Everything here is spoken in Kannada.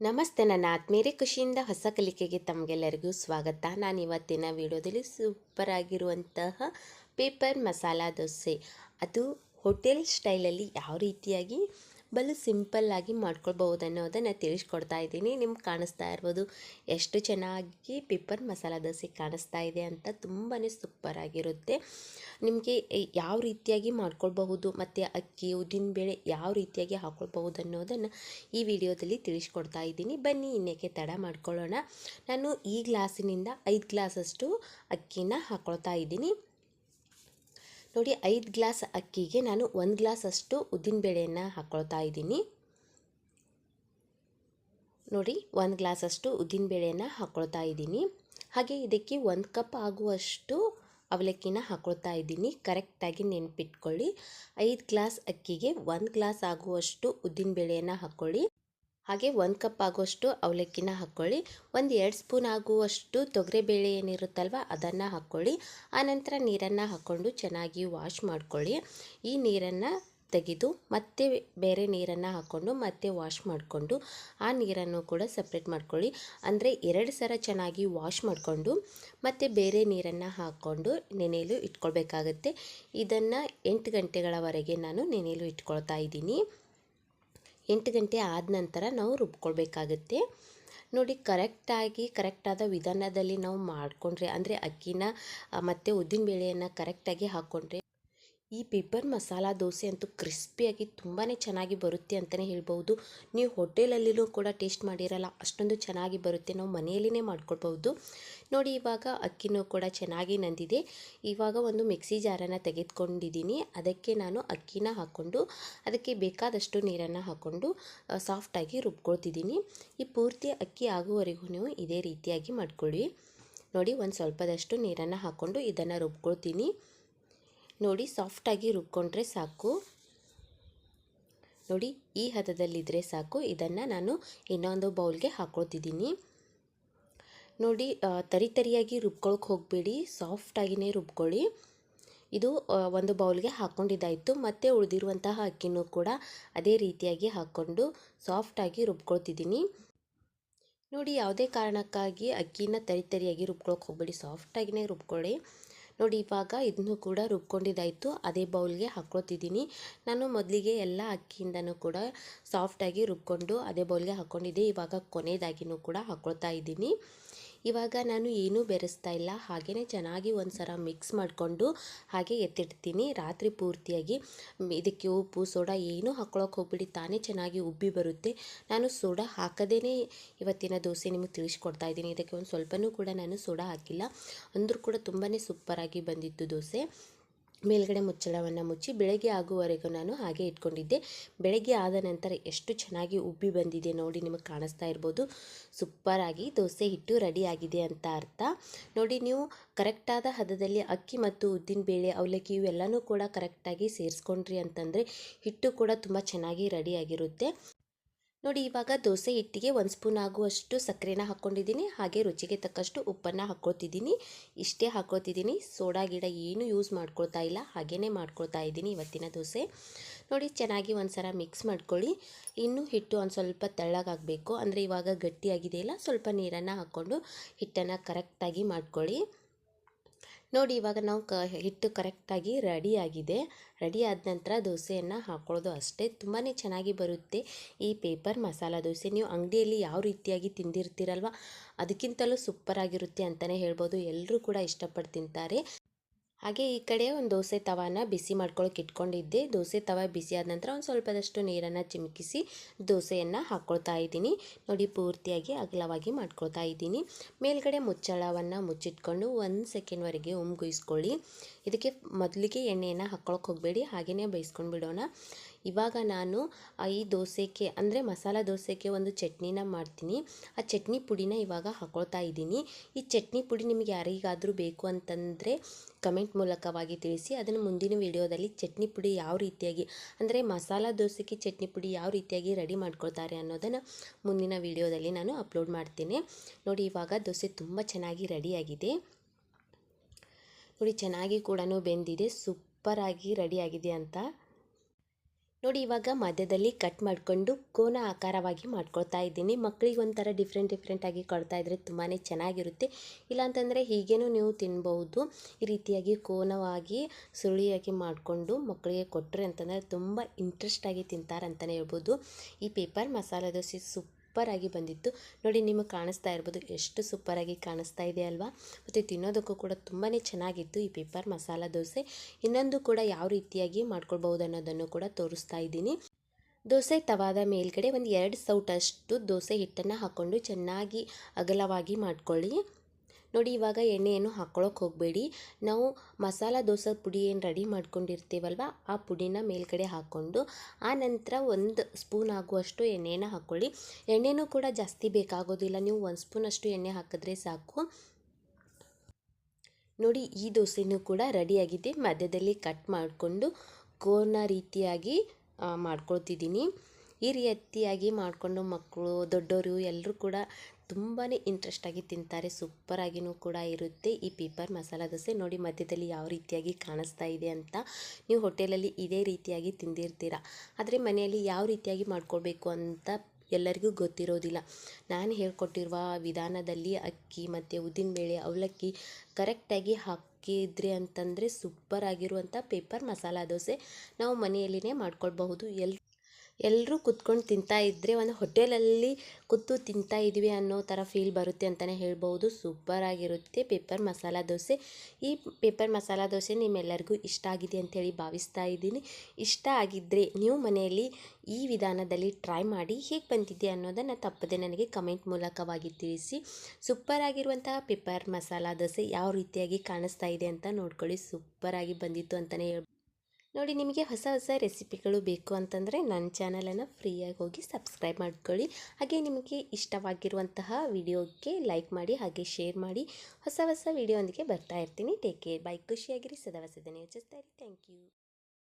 ನಮಸ್ತೆ, ನನ್ನ ಆತ್ಮೀಯರೇ. ಖುಷಿಯಿಂದ ಹೊಸ ಕಲಿಕೆಗೆ ತಮಗೆಲ್ಲರಿಗೂ ಸ್ವಾಗತ. ನಾನು ಇವತ್ತಿನ ವಿಡಿಯೋದಲ್ಲಿ ಸೂಪರ್ ಆಗಿರುವಂತಹ ಪೇಪರ್ ಮಸಾಲ ದೋಸೆ. ಅದು ಹೋಟೆಲ್ ಸ್ಟೈಲಲ್ಲಿ ಯಾವ ರೀತಿಯಾಗಿ ಬಲು ಸಿಂಪಲ್ಲಾಗಿ ಮಾಡ್ಕೊಳ್ಬಹುದು ಅನ್ನೋದನ್ನು ತಿಳಿಸ್ಕೊಡ್ತಾ ಇದ್ದೀನಿ. ನಿಮ್ಗೆ ಕಾಣಿಸ್ತಾ ಇರ್ಬೋದು ಎಷ್ಟು ಚೆನ್ನಾಗಿ ಪಿಪ್ಪರ್ ಮಸಾಲ ದೋಸೆ ಕಾಣಿಸ್ತಾ ಇದೆ ಅಂತ ತುಂಬಾ ಸೂಪರ್ ಆಗಿರುತ್ತೆ. ನಿಮಗೆ ಯಾವ ರೀತಿಯಾಗಿ ಮಾಡ್ಕೊಳ್ಬಹುದು ಮತ್ತು ಅಕ್ಕಿ ಉದ್ದಿನಬೇಳೆ ಯಾವ ರೀತಿಯಾಗಿ ಹಾಕ್ಕೊಳ್ಬಹುದು ಅನ್ನೋದನ್ನು ಈ ವಿಡಿಯೋದಲ್ಲಿ ತಿಳಿಸ್ಕೊಡ್ತಾ ಇದ್ದೀನಿ. ಬನ್ನಿ, ಇನ್ನೇಕೆ ತಡ ಮಾಡ್ಕೊಳ್ಳೋಣ. ನಾನು ಈ ಗ್ಲಾಸಿನಿಂದ ಐದು ಗ್ಲಾಸಷ್ಟು ಅಕ್ಕಿನ ಹಾಕ್ಕೊಳ್ತಾ ಇದ್ದೀನಿ. ನೋಡಿ, ಐದು ಗ್ಲಾಸ್ ಅಕ್ಕಿಗೆ ನಾನು ಒಂದು ಗ್ಲಾಸಷ್ಟು ಉದ್ದಿನಬೇಳೆಯನ್ನು ಹಾಕ್ಕೊಳ್ತಾ ಇದ್ದೀನಿ. ನೋಡಿ, ಒಂದು ಗ್ಲಾಸಷ್ಟು ಉದ್ದಿನಬೇಳೆಯನ್ನು ಹಾಕ್ಕೊಳ್ತಾ ಇದ್ದೀನಿ. ಹಾಗೆ ಇದಕ್ಕೆ ಒಂದು ಕಪ್ ಆಗುವಷ್ಟು ಅವಲಕ್ಕಿನ ಹಾಕ್ಕೊಳ್ತಾ ಇದ್ದೀನಿ. ಕರೆಕ್ಟಾಗಿ ನೆನಪಿಟ್ಕೊಳ್ಳಿ. ಐದು ಗ್ಲಾಸ್ ಅಕ್ಕಿಗೆ ಒಂದು ಗ್ಲಾಸ್ ಆಗುವಷ್ಟು ಉದ್ದಿನಬೇಳೆಯನ್ನು ಹಾಕ್ಕೊಳ್ಳಿ ಹಾಗೆ ಒಂದು ಕಪ್ ಆಗುವಷ್ಟು ಅವಲಕ್ಕಿನ ಹಾಕ್ಕೊಳ್ಳಿ ಒಂದು ಎರಡು ಸ್ಪೂನ್ ಆಗುವಷ್ಟು ತೊಗರಿಬೇಳೆ ಏನಿರುತ್ತಲ್ವ ಅದನ್ನು ಹಾಕ್ಕೊಳ್ಳಿ ಆನಂತರ ನೀರನ್ನು ಹಾಕ್ಕೊಂಡು ಚೆನ್ನಾಗಿ ವಾಶ್ ಮಾಡ್ಕೊಳ್ಳಿ. ಈ ನೀರನ್ನು ತೆಗೆದು ಮತ್ತೆ ಬೇರೆ ನೀರನ್ನು ಹಾಕ್ಕೊಂಡು ಮತ್ತೆ ವಾಶ್ ಮಾಡಿಕೊಂಡು ಆ ನೀರನ್ನು ಕೂಡ ಸಪ್ರೇಟ್ ಮಾಡ್ಕೊಳ್ಳಿ. ಅಂದರೆ ಎರಡು ಸರ ಚೆನ್ನಾಗಿ ವಾಶ್ ಮಾಡಿಕೊಂಡು ಮತ್ತೆ ಬೇರೆ ನೀರನ್ನು ಹಾಕ್ಕೊಂಡು ನೆನೆಯಲು ಇಟ್ಕೊಳ್ಬೇಕಾಗತ್ತೆ. ಇದನ್ನು ಎಂಟು ಗಂಟೆಗಳವರೆಗೆ ನಾನು ನೆನೆಯಲು ಇಟ್ಕೊಳ್ತಾ ಇದ್ದೀನಿ. ಎಂಟು ಗಂಟೆ ಆದ ನಂತರ ನಾವು ರುಬ್ಕೊಳ್ಬೇಕಾಗುತ್ತೆ. ನೋಡಿ ಕರೆಕ್ಟಾಗಿ ಕರೆಕ್ಟಾದ ವಿಧಾನದಲ್ಲಿ ನಾವು ಮಾಡಿಕೊಂಡ್ರೆ, ಅಂದರೆ ಅಕ್ಕಿನ ಮತ್ತು ಉದ್ದಿನಬೇಳೆಯನ್ನು ಕರೆಕ್ಟಾಗಿ ಹಾಕ್ಕೊಂಡ್ರೆ ಈ ಪೇಪರ್ ಮಸಾಲ ದೋಸೆ ಅಂತೂ ಕ್ರಿಸ್ಪಿಯಾಗಿ ತುಂಬಾ ಚೆನ್ನಾಗಿ ಬರುತ್ತೆ ಅಂತಲೇ ಹೇಳ್ಬೋದು ನೀವು ಹೋಟೆಲಲ್ಲಿನೂ ಕೂಡ ಟೇಸ್ಟ್ ಮಾಡಿರಲ್ಲ, ಅಷ್ಟೊಂದು ಚೆನ್ನಾಗಿ ಬರುತ್ತೆ ನಾವು ಮನೆಯಲ್ಲಿನೇ ಮಾಡ್ಕೊಳ್ಬೋದು ನೋಡಿ, ಇವಾಗ ಅಕ್ಕಿನೂ ಕೂಡ ಚೆನ್ನಾಗಿ ನಂದಿದೆ. ಇವಾಗ ಒಂದು ಮಿಕ್ಸಿ ಜಾರನ್ನ ತೆಗೆದುಕೊಂಡಿದ್ದೀನಿ. ಅದಕ್ಕೆ ನಾನು ಅಕ್ಕಿನ ಹಾಕ್ಕೊಂಡು, ಅದಕ್ಕೆ ಬೇಕಾದಷ್ಟು ನೀರನ್ನು ಹಾಕ್ಕೊಂಡು ಸಾಫ್ಟಾಗಿ ರುಬ್ಕೊಳ್ತಿದ್ದೀನಿ. ಈ ಪೂರ್ತಿ ಅಕ್ಕಿ ಆಗುವವರೆಗೂ ನೀವು ಇದೇ ರೀತಿಯಾಗಿ ಮಾಡ್ಕೊಳ್ಳಿ. ನೋಡಿ, ಒಂದು ಸ್ವಲ್ಪದಷ್ಟು ನೀರನ್ನು ಹಾಕ್ಕೊಂಡು ಇದನ್ನು ರುಬ್ಕೊಳ್ತೀನಿ. ನೋಡಿ ಸಾಫ್ಟಾಗಿ ರುಬ್ಕೊಂಡ್ರೆ ಸಾಕು. ನೋಡಿ, ಈ ಹದದಲ್ಲಿದ್ದರೆ ಸಾಕು. ಇದನ್ನು ನಾನು ಇನ್ನೊಂದು ಬೌಲ್ಗೆ ಹಾಕ್ಕೊಳ್ತಿದ್ದೀನಿ ನೋಡಿ ತರಿ ತರಿಯಾಗಿ ರುಬ್ಕೊಳಕ್ಕೆ ಹೋಗಬೇಡಿ. ಸಾಫ್ಟಾಗಿಯೇ ರುಬ್ಕೊಳ್ಳಿ. ಇದು ಒಂದು ಬೌಲ್ಗೆ ಹಾಕ್ಕೊಂಡಿದ್ದಾಯಿತು ಮತ್ತು ಉಳಿದಿರುವಂತಹ ಅಕ್ಕಿನೂ ಕೂಡ ಅದೇ ರೀತಿಯಾಗಿ ಹಾಕ್ಕೊಂಡು ಸಾಫ್ಟಾಗಿ ರುಬ್ಕೊಳ್ತಿದ್ದೀನಿ. ನೋಡಿ, ಯಾವುದೇ ಕಾರಣಕ್ಕಾಗಿ ಅಕ್ಕಿನ ತರಿ ತರಿಯಾಗಿ ರುಬ್ಕೊಳಕ್ಕೆ ಹೋಗಬೇಡಿ. ಸಾಫ್ಟಾಗಿಯೇ ರುಬ್ಕೊಳ್ಳಿ. ನೋಡಿ, ಇವಾಗ ಇದನ್ನು ಕೂಡ ರುಬ್ಕೊಂಡಿದ್ದಾಯಿತು. ಅದೇ ಬೌಲ್ಗೆ ಹಾಕ್ಕೊಳ್ತಿದ್ದೀನಿ ನಾನು ಮೊದಲಿಗೆ ಎಲ್ಲ ಅಕ್ಕಿಯಿಂದನೂ ಕೂಡ ಸಾಫ್ಟಾಗಿ ರುಬ್ಕೊಂಡು ಅದೇ ಬೌಲ್ಗೆ ಹಾಕ್ಕೊಂಡಿದ್ದೆ. ಇವಾಗ ಕೊನೆಯದಾಗಿನೂ ಕೂಡ ಹಾಕ್ಕೊಳ್ತಾ ಇದ್ದೀನಿ. ಇವಾಗ ನಾನು ಏನೂ ಬೆರೆಸ್ತಾ ಇಲ್ಲ. ಹಾಗೆಯೇ ಚೆನ್ನಾಗಿ ಒಂದು ಮಿಕ್ಸ್ ಮಾಡಿಕೊಂಡು ಹಾಗೆ ಎತ್ತಿಡ್ತೀನಿ. ರಾತ್ರಿ ಪೂರ್ತಿಯಾಗಿ ಇದಕ್ಕೆ ಉಪ್ಪು, ಸೋಡಾ ಏನೂ ಹಾಕ್ಕೊಳಕ್ಕೆ ಹೋಗ್ಬಿಡಿ. ತಾನೇ ಚೆನ್ನಾಗಿ ಉಬ್ಬಿ ಬರುತ್ತೆ. ನಾನು ಸೋಡಾ ಹಾಕದೇ ಇವತ್ತಿನ ದೋಸೆ ನಿಮಗೆ ತಿಳಿಸ್ಕೊಡ್ತಾ ಇದ್ದೀನಿ. ಇದಕ್ಕೆ ಒಂದು ಸ್ವಲ್ಪನೂ ಕೂಡ ನಾನು ಸೋಡಾ ಹಾಕಿಲ್ಲ. ಅಂದರೂ ಕೂಡ ತುಂಬಾ ಸೂಪರಾಗಿ ಬಂದಿತ್ತು ದೋಸೆ. ಮೇಲ್ಗಡೆ ಮುಚ್ಚಳವನ್ನು ಮುಚ್ಚಿ ಬೆಳಗ್ಗೆ ಆಗುವವರೆಗೂ ನಾನು ಹಾಗೆ ಇಟ್ಕೊಂಡಿದ್ದೆ. ಬೆಳಗ್ಗೆ ಆದ ನಂತರ ಎಷ್ಟು ಚೆನ್ನಾಗಿ ಉಬ್ಬಿ ಬಂದಿದೆ ನೋಡಿ ನಿಮಗೆ ಕಾಣಿಸ್ತಾ ಇರ್ಬೋದು. ಸೂಪರಾಗಿ ದೋಸೆ ಹಿಟ್ಟು ರೆಡಿ ಆಗಿದೆ ಅಂತ ಅರ್ಥ. ನೋಡಿ ನೀವು ಕರೆಕ್ಟಾದ ಹದದಲ್ಲಿ ಅಕ್ಕಿ ಮತ್ತು ಉದ್ದಿನ ಬೇಳೆ, ಅವಲಕ್ಕಿ ಇವೆಲ್ಲನೂ ಕೂಡ ಕರೆಕ್ಟಾಗಿ ಸೇರಿಸ್ಕೊಂಡ್ರಿ ಅಂತಂದರೆ ಹಿಟ್ಟು ಕೂಡ ತುಂಬ ಚೆನ್ನಾಗಿ ರೆಡಿಯಾಗಿರುತ್ತೆ ನೋಡಿ, ಇವಾಗ ದೋಸೆ ಹಿಟ್ಟಿಗೆ ಒಂದು ಸ್ಪೂನ್ ಆಗುವಷ್ಟು ಸಕ್ಕರೆನ ಹಾಕ್ಕೊಂಡಿದ್ದೀನಿ. ಹಾಗೆ ರುಚಿಗೆ ತಕ್ಕಷ್ಟು ಉಪ್ಪನ್ನು ಹಾಕ್ಕೊಳ್ತಿದ್ದೀನಿ. ಇಷ್ಟೇ ಹಾಕ್ಕೊಳ್ತಿದ್ದೀನಿ. ಸೋಡಾ ಗಿಡ ಏನು ಯೂಸ್ ಮಾಡ್ಕೊಳ್ತಾ ಇಲ್ಲ. ಹಾಗೇ ಮಾಡ್ಕೊಳ್ತಾ ಇದ್ದೀನಿ ಇವತ್ತಿನ ದೋಸೆ. ನೋಡಿ, ಚೆನ್ನಾಗಿ ಒಂದು ಸಲ ಮಿಕ್ಸ್ ಮಾಡ್ಕೊಳ್ಳಿ. ಇನ್ನೂ ಹಿಟ್ಟು ಒಂದು ಸ್ವಲ್ಪ ತೆಳ್ಳಗಾಗಬೇಕು. ಅಂದರೆ ಇವಾಗ ಗಟ್ಟಿಯಾಗಿದೆಯಲ್ಲ ಸ್ವಲ್ಪ ನೀರನ್ನು ಹಾಕ್ಕೊಂಡು ಹಿಟ್ಟನ್ನು ಕರೆಕ್ಟಾಗಿ ಮಾಡ್ಕೊಳ್ಳಿ. ನೋಡಿ, ಇವಾಗ ನಾವು ಕ, ಹಿಟ್ಟು ಕರೆಕ್ಟಾಗಿ ರೆಡಿಯಾಗಿದೆ ರೆಡಿ ಆದ ನಂತರ ದೋಸೆಯನ್ನು ಹಾಕ್ಕೊಳ್ಳೋದು ಅಷ್ಟೇ. ತುಂಬಾ ಚೆನ್ನಾಗಿ ಬರುತ್ತೆ ಈ ಪೇಪರ್ ಮಸಾಲ ದೋಸೆ. ನೀವು ಅಂಗಡಿಯಲ್ಲಿ ಯಾವ ರೀತಿಯಾಗಿ ತಿಂದಿರ್ತೀರಲ್ವ, ಅದಕ್ಕಿಂತಲೂ ಸೂಪರಾಗಿರುತ್ತೆ ಅಂತಲೇ ಹೇಳ್ಬೋದು. ಎಲ್ಲರೂ ಕೂಡ ಇಷ್ಟಪಟ್ಟು ತಿಂತಾರೆ. ಹಾಗೆ ಈ ಕಡೆ ಒಂದು ದೋಸೆ ತವಾನ ಬಿಸಿ ಮಾಡ್ಕೊಳಕ್ಕೆ ಇಟ್ಕೊಂಡಿದ್ದೆ. ದೋಸೆ ತವ ಬಿಸಿ ಆದ ನಂತರ ಒಂದು ಸ್ವಲ್ಪದಷ್ಟು ನೀರನ್ನು ಚಿಮುಕಿಸಿ ದೋಸೆಯನ್ನು ಹಾಕ್ಕೊಳ್ತಾ ಇದ್ದೀನಿ. ನೋಡಿ, ಪೂರ್ತಿಯಾಗಿ ಅಗಲವಾಗಿ ಮಾಡ್ಕೊಳ್ತಾ ಇದ್ದೀನಿ. ಮೇಲ್ಗಡೆ ಮುಚ್ಚಳವನ್ನು ಮುಚ್ಚಿಟ್ಕೊಂಡು ಒಂದು ಸೆಕೆಂಡ್ವರೆಗೆ ಉಮ್ಗುಯಿಸ್ಕೊಳ್ಳಿ. ಇದಕ್ಕೆ ಮೊದಲಿಗೆ ಎಣ್ಣೆಯನ್ನು ಹಾಕ್ಕೊಳಕ್ಕೆ ಹೋಗಬೇಡಿ ಹಾಗೆಯೇ ಬೇಯಿಸ್ಕೊಂಡು ಬಿಡೋಣ ಇವಾಗ ನಾನು ಈ ದೋಸೆಗೆ, ಅಂದರೆ ಮಸಾಲ ದೋಸೆಗೆ ಒಂದು ಚಟ್ನಿನ ಮಾಡ್ತೀನಿ. ಆ ಚಟ್ನಿ ಪುಡಿನ ಇವಾಗ ಹಾಕ್ಕೊಳ್ತಾ ಇದ್ದೀನಿ. ಈ ಚಟ್ನಿ ಪುಡಿ ನಿಮಗೆ ಯಾರಿಗಾದರೂ ಬೇಕು ಅಂತಂದರೆ ಕಮೆಂಟ್ ಮೂಲಕವಾಗಿ ತಿಳಿಸಿ. ಅದನ್ನು ಮುಂದಿನ ವಿಡಿಯೋದಲ್ಲಿ ಚಟ್ನಿ ಪುಡಿ ಯಾವ ರೀತಿಯಾಗಿ, ಅಂದರೆ ಮಸಾಲ ದೋಸೆಗೆ ಚಟ್ನಿ ಪುಡಿ ಯಾವ ರೀತಿಯಾಗಿ ರೆಡಿ ಮಾಡ್ಕೊಳ್ತಾರೆ ಅನ್ನೋದನ್ನು ಮುಂದಿನ ವಿಡಿಯೋದಲ್ಲಿ ನಾನು ಅಪ್ಲೋಡ್ ಮಾಡ್ತೀನಿ. ನೋಡಿ, ಇವಾಗ ದೋಸೆ ತುಂಬ ಚೆನ್ನಾಗಿ ರೆಡಿಯಾಗಿದೆ. ನೋಡಿ, ಚೆನ್ನಾಗಿ ಕೂಡ ಬೆಂದಿದೆ. ಸೂಪರಾಗಿ ರೆಡಿಯಾಗಿದೆ ಅಂತ ನೋಡಿ, ಇವಾಗ ಮಧ್ಯದಲ್ಲಿ ಕಟ್ ಮಾಡಿಕೊಂಡು ಕೋನ ಆಕಾರವಾಗಿ ಮಾಡ್ಕೊಳ್ತಾ ಇದ್ದೀನಿ. ಮಕ್ಕಳಿಗೆ ಒಂಥರ ಡಿಫ್ರೆಂಟ್ ಡಿಫ್ರೆಂಟಾಗಿ ಕೊಡ್ತಾ ಇದ್ದರೆ ತುಂಬಾ ಚೆನ್ನಾಗಿರುತ್ತೆ. ಇಲ್ಲಾಂತಂದರೆ ಹೀಗೇನೂ ನೀವು ತಿನ್ಬಹುದು. ಈ ರೀತಿಯಾಗಿ ಕೋನವಾಗಿ, ಸುರುಳಿಯಾಗಿ ಮಾಡಿಕೊಂಡು ಮಕ್ಕಳಿಗೆ ಕೊಟ್ಟರೆ ಅಂತಂದರೆ ತುಂಬ ಇಂಟ್ರೆಸ್ಟಾಗಿ ತಿಂತಾರೆ ಅಂತಲೇ ಹೇಳ್ಬೋದು. ಈ ಪೇಪರ್ ಮಸಾಲೆ ದೋಸೆ ಸೂಪರಾಗಿ ಬಂದಿತ್ತು. ನೋಡಿ, ನಿಮಗೆ ಕಾಣಿಸ್ತಾ ಇರ್ಬೋದು, ಎಷ್ಟು ಸೂಪರಾಗಿ ಕಾಣಿಸ್ತಾ ಇದೆ ಅಲ್ವಾ? ಮತ್ತು ತಿನ್ನೋದಕ್ಕೂ ಕೂಡ ತುಂಬಾ ಚೆನ್ನಾಗಿತ್ತು ಈ ಪೇಪರ್ ಮಸಾಲ ದೋಸೆ. ಇನ್ನೊಂದು ಕೂಡ ಯಾವ ರೀತಿಯಾಗಿ ಮಾಡ್ಕೊಳ್ಬೋದು ಅನ್ನೋದನ್ನು ಕೂಡ ತೋರಿಸ್ತಾ ಇದ್ದೀನಿ. ದೋಸೆ ತವಾದ ಮೇಲ್ಗಡೆ ಒಂದು ಎರಡು ಸೌಟಷ್ಟು ದೋಸೆ ಹಿಟ್ಟನ್ನು ಹಾಕ್ಕೊಂಡು ಚೆನ್ನಾಗಿ ಅಗಲವಾಗಿ ಮಾಡ್ಕೊಳ್ಳಿ. ನೋಡಿ, ಇವಾಗ ಎಣ್ಣೆಯನ್ನು ಹಾಕ್ಕೊಳ್ಳೋಕೆ ಹೋಗಬೇಡಿ. ನಾವು ಮಸಾಲ ದೋಸೆ ಪುಡಿ ಏನು ರೆಡಿ ಮಾಡ್ಕೊಂಡಿರ್ತೀವಲ್ವ, ಆ ಪುಡಿನ ಮೇಲ್ಗಡೆ ಹಾಕ್ಕೊಂಡು ಆ ನಂತರ ಒಂದು ಸ್ಪೂನ್ ಆಗುವಷ್ಟು ಎಣ್ಣೆನ ಹಾಕ್ಕೊಳ್ಳಿ ಎಣ್ಣೆನೂ ಕೂಡ ಜಾಸ್ತಿ ಬೇಕಾಗೋದಿಲ್ಲ. ನೀವು ಒಂದು ಸ್ಪೂನಷ್ಟು ಎಣ್ಣೆ ಹಾಕಿದ್ರೆ ಸಾಕು. ನೋಡಿ, ಈ ದೋಸೆನೂ ಕೂಡ ರೆಡಿಯಾಗಿದೆ ಮಧ್ಯದಲ್ಲಿ ಕಟ್ ಮಾಡಿಕೊಂಡು ಕೋನ ರೀತಿಯಾಗಿ ಮಾಡ್ಕೊಳ್ತಿದ್ದೀನಿ. ಈ ರೀತಿಯಾಗಿ ಮಾಡಿಕೊಂಡು ಮಕ್ಕಳು ದೊಡ್ಡವರು ಎಲ್ಲರೂ ಕೂಡ ತುಂಬಾ ಇಂಟ್ರೆಸ್ಟಾಗಿ ತಿಂತಾರೆ. ಸೂಪರಾಗಿಯೂ ಕೂಡ ಇರುತ್ತೆ. ಈ ಪೇಪರ್ ಮಸಾಲ ದೋಸೆ ನೋಡಿ ಮಧ್ಯದಲ್ಲಿ ಯಾವ ರೀತಿಯಾಗಿ ಕಾಣಿಸ್ತಾ ಇದೆ ಅಂತ ನೀವು ಹೋಟೆಲಲ್ಲಿ ಇದೇ ರೀತಿಯಾಗಿ ತಿಂದಿರ್ತೀರ. ಆದರೆ ಮನೆಯಲ್ಲಿ ಯಾವ ರೀತಿಯಾಗಿ ಮಾಡ್ಕೊಳ್ಬೇಕು ಅಂತ ಎಲ್ಲರಿಗೂ ಗೊತ್ತಿರೋದಿಲ್ಲ. ನಾನು ಹೇಳ್ಕೊಟ್ಟಿರುವ ವಿಧಾನದಲ್ಲಿ ಅಕ್ಕಿ ಮತ್ತು ಉದ್ದಿನಬೇಳೆ ಅವಲಕ್ಕಿ ಕರೆಕ್ಟಾಗಿ ಹಾಕಿದ್ರಿ ಅಂತಂದರೆ ಸೂಪರ್ ಆಗಿರುವಂಥ ಪೇಪರ್ ಮಸಾಲ ದೋಸೆ ನಾವು ಮನೆಯಲ್ಲಿನೇ ಮಾಡ್ಕೊಳ್ಬಹುದು. ಎಲ್ ಎಲ್ಲರೂ ಕುತ್ಕೊಂಡು ತಿಂತಾ ಇದ್ದರೆ ಒಂದು ಹೋಟೆಲಲ್ಲಿ ಕೂತು ತಿಂತಾ ಇದ್ವಿ ಅನ್ನೋ ಥರ ಫೀಲ್ ಬರುತ್ತೆ ಅಂತಲೇ ಹೇಳ್ಬೋದು. ಸೂಪರ್ ಆಗಿರುತ್ತೆ. ಪೇಪರ್ ಮಸಾಲ ದೋಸೆ. ಈ ಪೇಪರ್ ಮಸಾಲ ದೋಸೆ ನಿಮ್ಮೆಲ್ಲರಿಗೂ ಇಷ್ಟ ಆಗಿದೆ ಅಂಥೇಳಿ ಭಾವಿಸ್ತಾ ಇದ್ದೀನಿ. ಇಷ್ಟ ಆಗಿದ್ದರೆ ನೀವು ಮನೆಯಲ್ಲಿ ಈ ವಿಧಾನದಲ್ಲಿ ಟ್ರೈ ಮಾಡಿ ಹೇಗೆ ಬಂದಿದೆ ಅನ್ನೋದನ್ನು ತಪ್ಪದೆ ನನಗೆ ಕಮೆಂಟ್ ಮೂಲಕವಾಗಿ ತಿಳಿಸಿ. ಸೂಪರ್ ಆಗಿರುವಂತಹ ಪೇಪರ್ ಮಸಾಲ ದೋಸೆ ಯಾವ ರೀತಿಯಾಗಿ ಕಾಣಿಸ್ತಾ ಇದೆ ಅಂತ ನೋಡ್ಕೊಳ್ಳಿ. ಸೂಪರಾಗಿ ಬಂದಿತ್ತು ಅಂತಲೇ ಹೇಳ್ಬೋದು ನೋಡಿ, ನಿಮಗೆ ಹೊಸ ಹೊಸ ರೆಸಿಪಿಗಳು ಬೇಕು ಅಂತಂದರೆ ನನ್ನ ಚಾನಲನ್ನು ಫ್ರೀಯಾಗಿ ಹೋಗಿ ಸಬ್ಸ್ಕ್ರೈಬ್ ಮಾಡ್ಕೊಳ್ಳಿ. ಹಾಗೆ ನಿಮಗೆ ಇಷ್ಟವಾಗಿರುವಂತಹ ವಿಡಿಯೋಕ್ಕೆ ಲೈಕ್ ಮಾಡಿ, ಹಾಗೆ ಶೇರ್ ಮಾಡಿ. ಹೊಸ ಹೊಸ ವಿಡಿಯೋ ಒಂದಿಗೆ ಬರ್ತಾ ಇರ್ತೀನಿ. Take care. ಬೈ ಖುಷಿಯಾಗಿರಿ. ಸದಾ ವಸದನೆ ಯೋಚಿಸ್ತಾ ಇರಿ ಥ್ಯಾಂಕ್ ಯು.